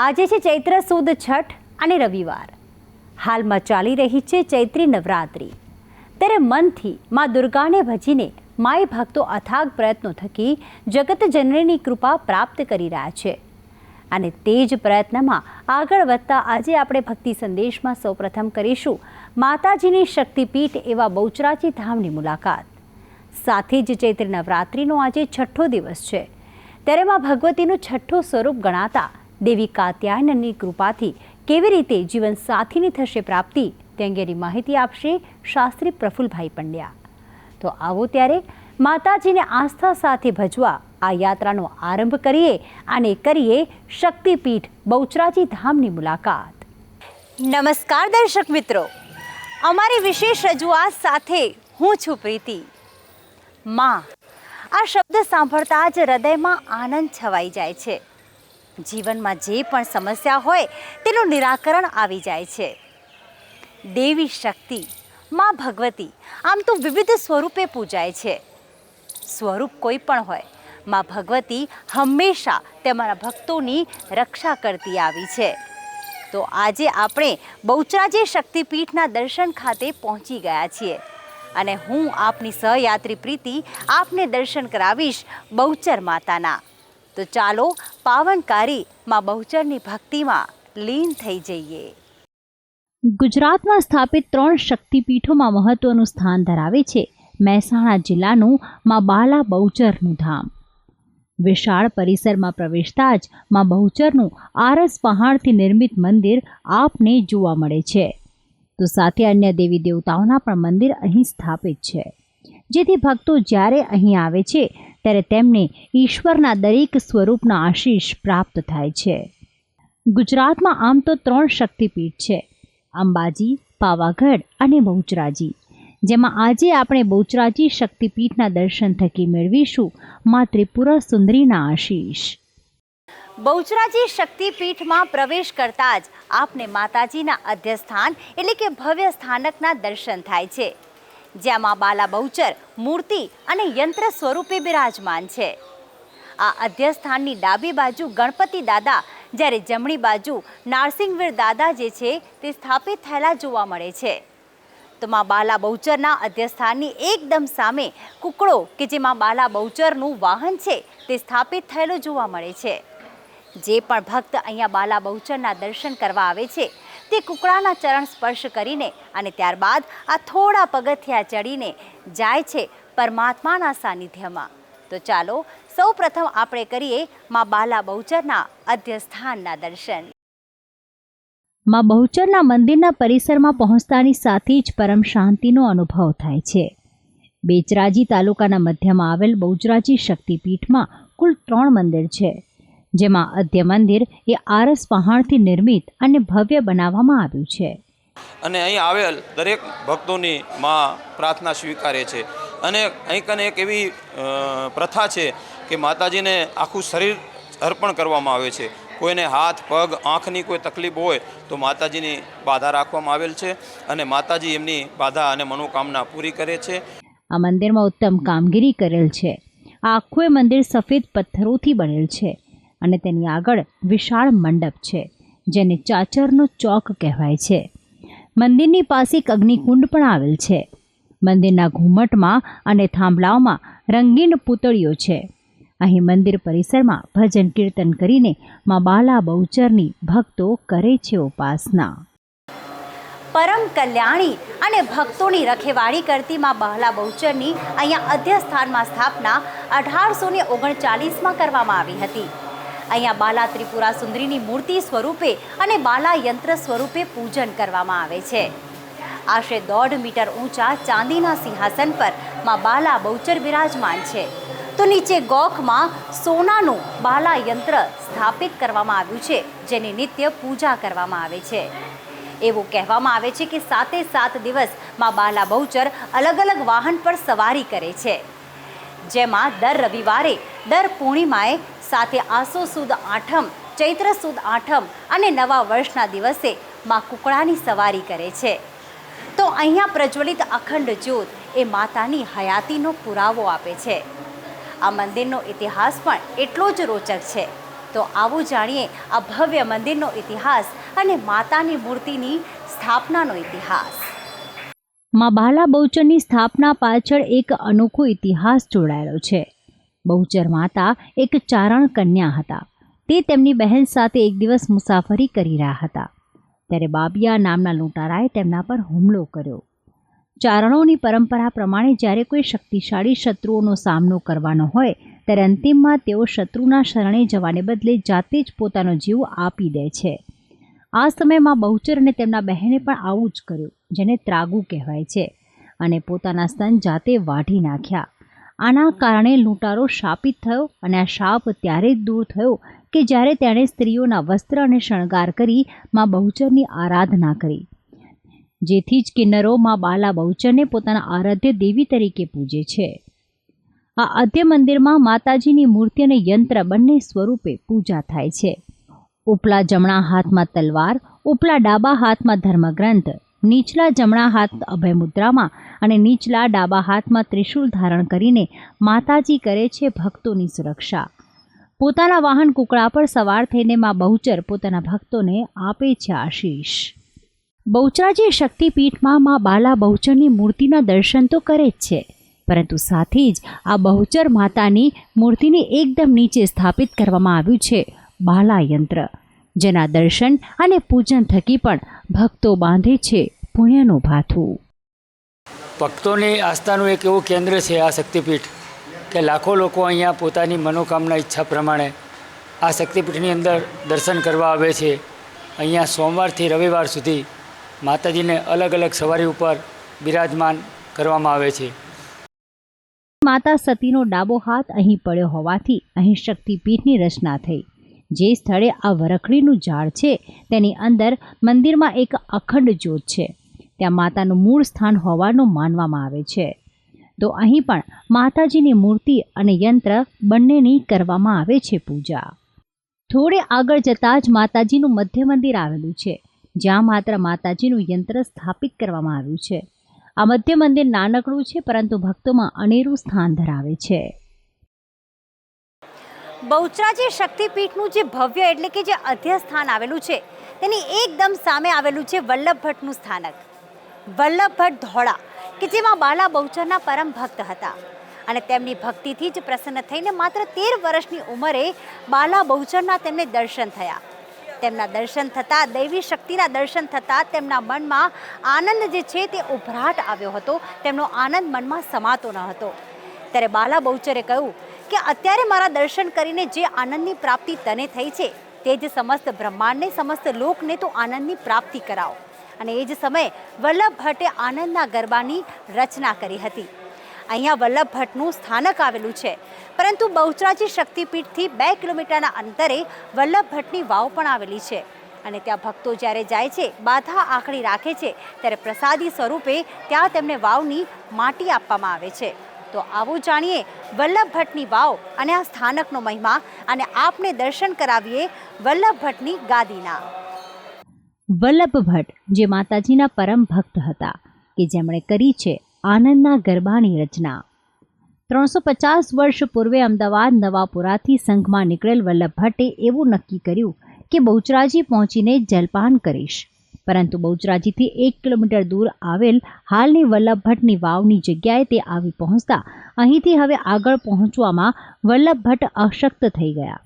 આજે છે ચૈત્ર સુદ છઠ અને રવિવાર. હાલમાં ચાલી રહી છે ચૈત્રી નવરાત્રિ. ત્યારે મનથી મા દુર્ગાને ભજીને માય ભક્તો અથાગ પ્રયત્નો થકી જગત જનનીની કૃપા પ્રાપ્ત કરી રહ્યા છે. અને તે જ પ્રયત્નમાં આગળ વધતા આજે આપણે ભક્તિ સંદેશમાં સૌપ્રથમ કરીશું માતાજીની શક્તિપીઠ એવા બહુચરાજી ધામની મુલાકાત. સાથે જ ચૈત્ર નવરાત્રિનો આજે છઠ્ઠો દિવસ છે. ત્યારે માં ભગવતીનું છઠ્ઠું સ્વરૂપ ગણાતા દેવી કાત્યાયનની કૃપાથી કેવી રીતે જીવન સાથીની થશે પ્રાપ્તિ તે અંગેની માહિતી આપશે શાસ્ત્રી પ્રફુલભાઈ પંડ્યા. તો આવો ત્યારે માતાજીને આસ્થા સાથે ભજવા આ યાત્રાનો આરંભ કરીએ અને કરીએ શક્તિપીઠ બહુચરાજી ધામની મુલાકાત. નમસ્કાર દર્શક મિત્રો. અમારી વિશેષ રજૂઆત સાથે હું છું પ્રીતિ. માં. આ શબ્દ સાંભળતા જ હૃદયમાં આનંદ છવાઈ જાય છે. જીવનમાં જે પણ સમસ્યા હોય તેનું નિરાકરણ આવી જાય છે. દેવી શક્તિ, માં ભગવતી, આમ તો વિવિધ સ્વરૂપે પૂજાય છે. સ્વરૂપ કોઈ પણ હોય, માં ભગવતી હંમેશા તેમના ભક્તોની રક્ષા કરતી આવી છે. તો આજે આપણે બહુચરાજી શક્તિપીઠના દર્શન ખાતે પહોંચી ગયા છીએ અને હું આપની સહયાત્રી પ્રીતિ આપને દર્શન કરાવીશ બહુચર માતાના. તો ચાલો પાવનકારી માં બહુચરની ભક્તિમાં લીન થઈ જઈએ. ગુજરાતમાં સ્થાપિત ત્રણ શક્તિપીઠોમાં મહત્વનું સ્થાન ધરાવે છે મહેસાણા જિલ્લાનું માં બાલા બહુચરનું ધામ. વિશાળ પરિસરમાં પ્રવેશતા જ માં બહુચરનું આરસ પહાડથી નિર્મિત મંદિર આપને જોવા મળે છે. તો સાથે અન્ય દેવી દેવતાઓના પણ મંદિર અહીં સ્થાપિત છે. જેથી ભક્તો જ્યારે અહીં આવે છે ત્યારે તેમને ઈશ્વરના દરેક સ્વરૂપના આશીષ પ્રાપ્ત થાય છે. ગુજરાતમાં આમ તો ત્રણ શક્તિપીઠ છે. અંબાજી, પાવાગઢ અને બહુચરાજી. જેમાં આજે આપણે બહુચરાજી શક્તિપીઠના દર્શન થકી મેળવીશું મા ત્રિપુરા સુંદરીના આશીષ. બહુચરાજી શક્તિપીઠમાં પ્રવેશ કરતા જ આપને માતાજીના અધ્યસ્થાન એટલે કે ભવ્ય સ્થાનકના દર્શન થાય છે. જ્યાં મા બાલા બહુચર, મૂર્તિ અને યંત્ર સ્વરૂપે બિરાજમાન છે. આ અધ્યસ્થાનની ડાબી બાજુ ગણપતિ દાદા, જ્યારે જમણી બાજુ નારસિંહવીર દાદા જે છે તે સ્થાપિત થયેલા જોવા મળે છે. તો માં બાલા બહુચરના અધ્યસ્થાનની એકદમ સામે કુકડો કે જે માં બાલા બહુચરનું વાહન છે તે સ્થાપિત થયેલો જોવા મળે છે. જે પણ ભક્ત અહીંયા બાલા બહુચરના દર્શન કરવા આવે છે તે કુકડાના ચરણ સ્પર્શ કરીને અને ત્યારબાદ આ થોડા પગથિયા ચડીને જાય છે પરમાત્માના સાનિધ્યમાં. તો ચાલો, સૌ પ્રથમ આપણે કરીએ મા બાલા બહુચરના અધ્યસ્થાનના દર્શન. મા બહુચરના મંદિરના પરિસરમાં પહોંચતાની સાથે જ પરમ શાંતિનો અનુભવ થાય છે. બેચરાજી તાલુકાના મધ્યમાં આવેલ બહુચરાજી શક્તિપીઠમાં કુલ ત્રણ મંદિર છે. જેમાં અધ્ય મંદિર એ આરસ પહાડથી નિર્મિત અને ભવ્ય બનાવવામાં આવ્યું છે. અને અહીં આવેલ દરેક ભક્તોની માં પ્રાર્થના સ્વીકારે છે. અને અહીં કને એક એવી પ્રથા છે કે માતાજીને આખું શરીર અર્પણ કરવામાં આવે છે. કોઈને હાથ પગ આંખની કોઈ તકલીફ હોય તો માતાજીની બાધા રાખવામાં આવેલ છે અને માતાજી એમની બાધા અને મનોકામના પૂરી કરે છે. આ મંદિરમાં ઉત્તમ કામગીરી કરેલ છે. આ આખું એ મંદિર સફેદ પથ્થરોથી બનેલ છે. અને તેની આગળ વિશાળ મંડપ છે, જેને ચાચરનો ચોક કહેવાય છે. મંદિરની પાસે એક અગ્નિકુંડ પણ આવેલ છે. મંદિરના ઘુમટમાં અને થાંભલાઓમાં રંગીન પૂતળીઓ છે. અહીં મંદિર પરિસરમાં ભજન કીર્તન કરીને મા બાલા બહુચરની ભક્તો કરે છે ઉપાસના. પરમ કલ્યાણી અને ભક્તોની રખેવાળી કરતી મા બાલા બહુચરની અહીંયા અધ્યસ્થાનમાં સ્થાપના અઢારસો ને ઓગણચાલીસમાં કરવામાં આવી હતી. અહીંયા બાલા ત્રિપુરા સુંદરીની મૂર્તિ સ્વરૂપે અને બાલા યંત્ર સ્વરૂપે પૂજન કરવામાં આવે છે. આશરે દોઢ મીટર ઊંચા ચાંદીના સિંહાસન પરમાં બાલા બહુચર બિરાજમાન છે. તો નીચે ગોખમાં સોનાનું બાલા યંત્ર સ્થાપિત કરવામાં આવ્યું છે, જેની નિત્ય પૂજા કરવામાં આવે છે. એવું કહેવામાં આવે છે કે સાતે સાત દિવસમાં બાલા બહુચર અલગ અલગ વાહન પર સવારી કરે છે. જેમાં દર રવિવારે, દર પૂર્ણિમાએ સાથે આસો સુદ આઠમ, ચૈત્ર સુદ આઠમ અને નવા વર્ષના દિવસે માં કુકડાની સવારી કરે છે. તો અહીંયા પ્રજ્વલિત અખંડ જ્યોત એ માતાની હયાતીનો પુરાવો આપે છે. આ મંદિરનો ઇતિહાસ પણ એટલો જ રોચક છે. તો આવું જાણીએ આ ભવ્ય મંદિરનો ઇતિહાસ અને માતાની મૂર્તિની સ્થાપનાનો ઇતિહાસ. મા બાલા બહુચરની સ્થાપના પાછળ એક અનોખો ઇતિહાસ જોડાયેલો છે. બહુચર માતા એક ચારણ કન્યા હતા. તે તેમની બહેન સાથે એક દિવસ મુસાફરી કરી રહ્યા હતા. ત્યારે બાબિયા નામના લૂંટારાએ તેમના પર હુમલો કર્યો. ચારણોની પરંપરા પ્રમાણે જ્યારે કોઈ શક્તિશાળી શત્રુઓનો સામનો કરવાનો હોય, ત્યારે અંતિમમાં તેઓ શત્રુના શરણે જવાને બદલે જાતે જ પોતાનો જીવ આપી દે છે. આ સમયમાં બહુચર અને તેમના બહેને પણ આવું જ કર્યું, જેને ત્રાગુ કહેવાય છે, અને પોતાના સ્તન જાતે વાઢી નાખ્યા. આના કારણે લૂંટારો શાપિત થયો અને આ શાપ ત્યારે જ દૂર થયો કે જ્યારે તેણે સ્ત્રીઓના વસ્ત્ર અને શણગાર કરી માં બહુચરની આરાધના કરી. જેથી જ કિન્નરો માં બાલા બહુચરને પોતાના આરાધ્ય દેવી તરીકે પૂજે છે. આ આદ્ય મંદિરમાં માતાજીની મૂર્તિ અને યંત્ર બંને સ્વરૂપે પૂજા થાય છે. ઉપલા જમણા હાથમાં તલવાર, ઉપલા ડાબા હાથમાં ધર્મગ્રંથ, નીચલા જમણા હાથ અભયમુદ્રામાં અને નીચલા ડાબા હાથમાં ત્રિશૂલ ધારણ કરીને માતાજી કરે છે ભક્તોની સુરક્ષા. પોતાના વાહન કુકડા પર સવાર થઈને મા બહુચર પોતાના ભક્તોને આપે છે આશીષ. બહુચરાજી શક્તિપીઠમાં મા બાલા બહુચરની મૂર્તિના દર્શન તો કરે જ છે, પરંતુ સાથે જ આ બહુચર માતાની મૂર્તિને એકદમ નીચે સ્થાપિત કરવામાં આવ્યું છે બાલા યંત્ર. જેના દર્શન અને પૂજન થકી પણ ભક્તો બાંધે છે પુણ્યનું ભાથું. ભક્તોની આસ્થાનું એક એવું કેન્દ્ર છે આ શક્તિપીઠ કે લાખો લોકો અહીંયા પોતાની મનોકામના ઈચ્છા પ્રમાણે આ શક્તિપીઠની અંદર દર્શન કરવા આવે છે. અહીંયા સોમવારથી રવિવાર સુધી માતાજીને અલગ અલગ સવારી ઉપર બિરાજમાન કરવામાં આવે છે. માતા સતીનો ડાબો હાથ અહીં પડ્યો હોવાથી અહીં શક્તિપીઠની રચના થઈ. જે સ્થળે આ વરખડીનું ઝાડ છે તેની અંદર મંદિરમાં એક અખંડ જ્યોત છે. ત્યાં માતાનું મૂળ સ્થાન હોવાનું માનવામાં આવે છે. તો અહીં પણ માતાજીની મૂર્તિ અને યંત્ર બંનેની કરવામાં આવે છે પૂજા. થોડે આગળ જતાં જ માતાજીનું મધ્ય મંદિર આવેલું છે, જ્યાં માત્ર માતાજીનું યંત્ર સ્થાપિત કરવામાં આવ્યું છે. આ મધ્ય મંદિર નાનકડું છે, પરંતુ ભક્તોમાં અનેરું સ્થાન ધરાવે છે. બહુચરાજી શક્તિપીઠનું જે ભવ્ય એટલે કે જે અધ્ય સ્થાન આવેલું છે, તેની એકદમ સામે આવેલું છે વલ્લભ ભટ્ટનું સ્થાનક. વલ્લભ ભટ્ટ ધોળા, કે જેમાં બાલા બહુચરના પરમ ભક્ત હતા. અને તેમની ભક્તિથી જ પ્રસન્ન થઈને માત્ર તેર વર્ષની ઉંમરે બાલા બહુચરના તેમને દર્શન થયા. તેમના દર્શન થતાં, દૈવી શક્તિના દર્શન થતાં તેમના મનમાં આનંદ જે છે તે ઉભરાટ આવ્યો હતો, તેમનો આનંદ મનમાં સમાતો ન હતો. ત્યારે બાલા બહુચરે કહ્યું કે, અત્યારે મારા દર્શન કરીને જે આનંદની પ્રાપ્તિ તને થઈ છે, તે જ સમસ્ત બ્રહ્માંડને, સમસ્ત લોકને તો આનંદની પ્રાપ્તિ કરાવો. અને એ જ સમયે વલ્લભ ભટ્ટે આનંદના ગરબાની રચના કરી હતી. અહીંયા વલ્લભ ભટ્ટનું સ્થાનક આવેલું છે. પરંતુ બહુચરાજી શક્તિપીઠથી બે કિલોમીટરના અંતરે વલ્લભ ભટ્ટની વાવ પણ આવેલી છે. અને ત્યાં ભક્તો જ્યારે જાય છે, બાધા આખડી રાખે છે, ત્યારે પ્રસાદી સ્વરૂપે ત્યાં તેમને વાવની માટી આપવામાં આવે છે. તો આવું જાણીએ વલ્લભ ભટ્ટની વાવ અને આ સ્થાનકનો મહિમા અને આપને દર્શન કરાવીએ વલ્લભ ભટ્ટની ગાદીના. વલ્લભ ભટ્ટ, જે માતાજીના પરમ ભક્ત હતા, કે જેમણે કરી છે આનંદના ગરબાની રચના. ત્રણસો પચાસ વર્ષ પૂર્વે અમદાવાદ નવાપુરાથી સંઘમાં નીકળેલ વલ્લભ ભટ્ટે એવું નક્કી કર્યું કે બહુચરાજી પહોંચીને જલપાન કરીશ. પરંતુ બહુચરાજીથી એક કિલોમીટર દૂર આવેલ હાલની વલ્લભ ભટ્ટની વાવની જગ્યાએ તે આવી પહોંચતા અહીંથી હવે આગળ પહોંચવામાં વલ્લભ ભટ્ટ અશક્ત થઈ ગયા.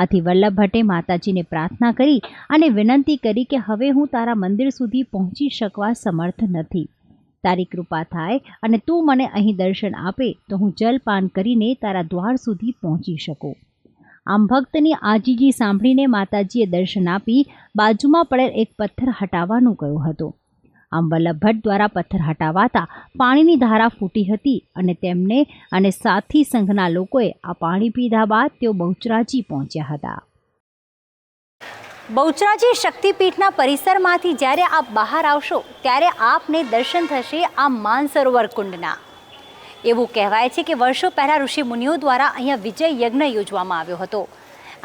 આથી વલ્લભ ભટ્ટે માતાજીને પ્રાર્થના કરી અને વિનંતી કરી કે હવે હું તારા મંદિર સુધી પહોંચી શકવા સમર્થ નથી. તારી કૃપા થાય અને તું મને અહીં દર્શન આપે તો હું જલપાન કરીને તારા દ્વાર સુધી પહોંચી શકું. આમ ભક્તની આજીજી સાંભળીને માતાજીએ દર્શન આપી બાજુમાં પડેલ એક પથ્થર હટાવવાનું કહ્યું હતું. આમ વલ્લભટ્ટ દ્વારા પથ્થર હટાવાતા પાણીની ધારા ફૂટી હતી અને તેમને અને સાથી સંઘના લોકોએ આ પાણી પીધા બાદ તેઓ બહુચરાજી પહોંચ્યા હતા. બહુચરાજી શક્તિપીઠના પરિસરમાંથી જ્યારે આપ બહાર આવશો, ત્યારે આપને દર્શન થશે આ માનસરોવર કુંડના. એવું કહેવાય છે કે વર્ષો પહેલાં ઋષિ મુનિઓ દ્વારા અહીંયા વિજય યજ્ઞ યોજવામાં આવ્યો હતો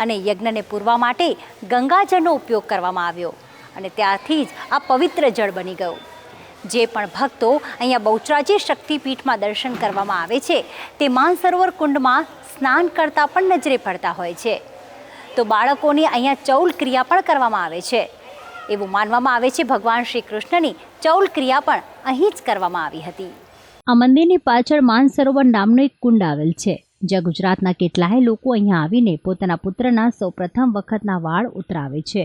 અને યજ્ઞને પૂરવા માટે ગંગાજળનો ઉપયોગ કરવામાં આવ્યો. અને ત્યારથી જ આ પવિત્ર જળ બની ગયું. જે પણ ભક્તો અહીંયા બહુચરાજી શક્તિપીઠમાં દર્શન કરવામાં આવે છે, તે માનસરોવર કુંડમાં સ્નાન કરતાં પણ નજરે પડતા હોય છે. તો બાળકોની અહીંયા ચૌલ ક્રિયા પણ કરવામાં આવે છે. એવું માનવામાં આવે છે ભગવાન શ્રી કૃષ્ણની ચૌલ ક્રિયા પણ અહીં જ કરવામાં આવી હતી. આ મંદિરની પાછળ માનસરોવર નામનો એક કુંડ આવેલ છે. જ્યાં ગુજરાતના કેટલાય લોકો અહીંયા આવીને પોતાના પુત્રના સૌપ્રથમ વખતના વાળ ઉતરાવે છે.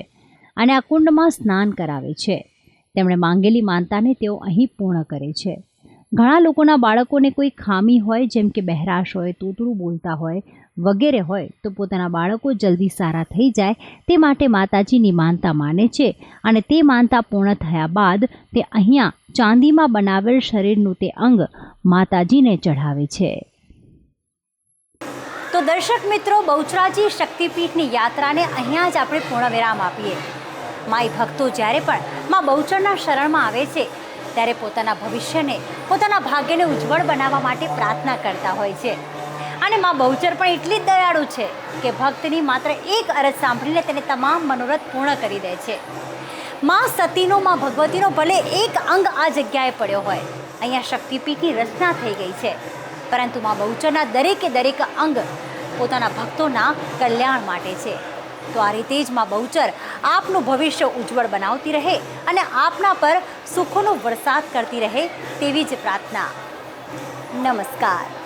અને આ કુંડમાં સ્નાન કરાવે છે. તેમણે માંગેલી માનતાને તેઓ અહીં પૂર્ણ કરે છે. ઘણા લોકોના બાળકોને કોઈ ખામી હોય, જેમ કે બહેરાશ હોય, તોતડું બોલતા હોય, વગેરે હોય, તો પોતાના બાળકો જલ્દી સારા થઈ જાય, તે માટે માતાજીની માનતા માને છે અને તે માનતા પૂર્ણ થયા બાદ તે અહીંયા ચાંદીમાં બનાવેલ શરીરનું તે અંગ માતાજીને ચઢાવે છે. તો દર્શક મિત્રો, બહુચરાજી શક્તિપીઠની યાત્રાને અહીંયા જ આપણે પૂર્ણ વિરામ આપીએ. માઈ ભક્તો જ્યારે પણ માં બહુચરના શરણમાં આવે છે, ત્યારે પોતાના ભવિષ્યને, પોતાના ભાગ્યને ઉજ્જવળ બનાવવા માટે પ્રાર્થના કરતા હોય છે. અને માં બહુચર પણ એટલી દયાળુ છે કે ભક્તની માત્ર એક અરજ સાંભળીને તેને તમામ મનોરથ પૂર્ણ કરી દે છે. માં સતીનો, માં ભગવતીનો ભલે એક અંગ આ જગ્યાએ પડ્યો હોય, અહીંયા શક્તિપીઠની રચના થઈ ગઈ છે. પરંતુ માં બહુચરના દરેકે દરેક અંગ પોતાના ભક્તોના કલ્યાણ માટે છે. તો આ રીતે જ માં બહુચર આપનું ભવિષ્ય ઉજ્જવળ બનાવતી રહે અને આપના પર સુખોનો વરસાદ કરતી રહે તેવી જ પ્રાર્થના. નમસ્કાર.